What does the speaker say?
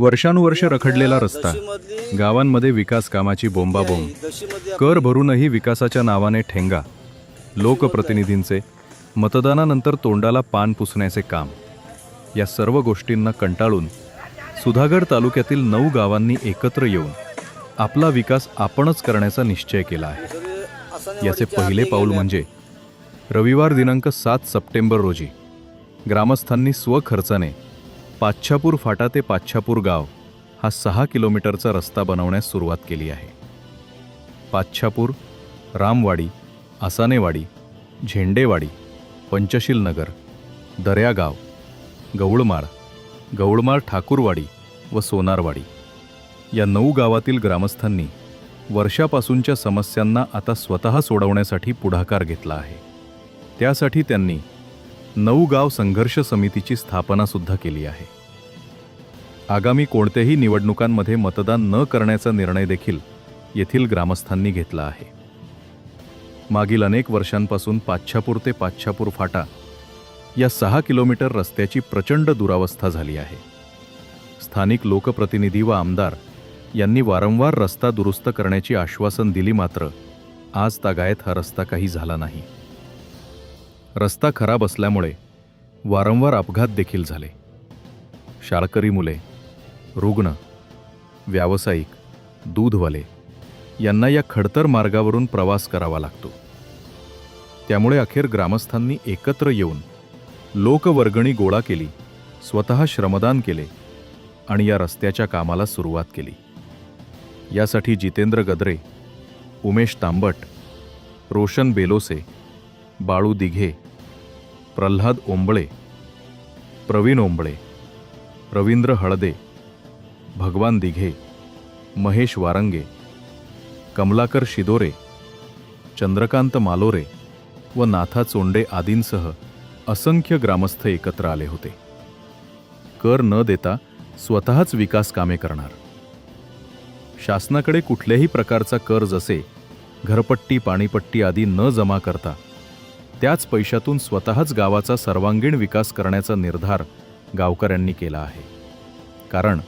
वर्षानुवर्ष रखडलेला रस्ता. गावांमध्ये विकास कामाची बोंबाबोंब. कर भरूनही विकासाच्या नावाने ठेंगा. लोकप्रतिनिधींचे. मतदानानंतर तोंडाला पान पुसण्याचे काम. या सर्व गोष्टींना कंटाळून सुधागड तालुक्यातील नऊ गावांनी एकत्र येऊन आपला विकास आपणच करण्याचा निश्चय केला आहे. याचे पहिले पाऊल म्हणजे रविवार दिनांक सात सप्टेंबर रोजी ग्रामस्थांनी स्वखर्चाने पाच्छापूर फाटा ते पाच्छापूर गाव हा सहा किलोमीटरचा रस्ता बनवण्यास सुरुवात केली आहे. पाच्छापूर रामवाडी आसानेवाडी झेंडेवाडी पंचशील नगर दर्यागाव गवळमाळ गवळमाळ ठाकूरवाडी व सोनारवाडी या नऊ गावातील ग्रामस्थांनी वर्षापासूनच्या समस्यांना आता स्वतः सोडवण्यासाठी पुढाकार घेतला आहे. त्यासाठी त्यांनी नऊ गाव संघर्ष समितीची स्थापना सुद्धा केली आहे. आगामी कोणत्याही निवडणुकांमध्ये मतदान न करण्याचा निर्णय देखील येथील ग्रामस्थांनी घेतला आहे. मागील अनेक वर्षांपासून पाच्छापूर ते पाच्छापूर फाटा या सहा किलोमीटर रस्त्याची प्रचंड दुरावस्था झाली आहे. स्थानिक लोकप्रतिनिधी व आमदार यांनी वारंवार रस्ता दुरुस्त करण्याची आश्वासन दिली मात्र आज तागायत हा रस्ता काही झाला नाही. रस्ता खराब असल्यामुळे वारंवार अपघात देखील झाले. शाळकरी मुले रुग्ण व्यावसायिक दूधवाले यांना या खडतर मार्गावरून प्रवास करावा लागतो. त्यामुळे अखेर ग्रामस्थांनी एकत्र येऊन लोकवर्गणी गोळा केली स्वतः श्रमदान केले आणि या रस्त्याच्या कामाला सुरुवात केली. यासाठी जितेंद्र गद्रे उमेश तांबट रोशन बेलोसे बाळू दिघे प्रल्हाद ओंबळे प्रवीण ओंबळे रवींद्र हळदे भगवान दिघे महेश वारंगे कमलाकर शिदोरे चंद्रकांत मालोरे व नाथा चोंडे आदींसह असंख्य ग्रामस्थ एकत्र आले होते. कर न देता स्वतःच विकास कामे करणार. शासनाकडे कुठल्याही प्रकारचा कर जसे घरपट्टी पाणीपट्टी आदी न जमा करता त्याच पैशातून स्वतःच गावाचा सर्वांगीण विकास करण्याचा निर्धार गावकऱ्यांनी केला आहे. कारण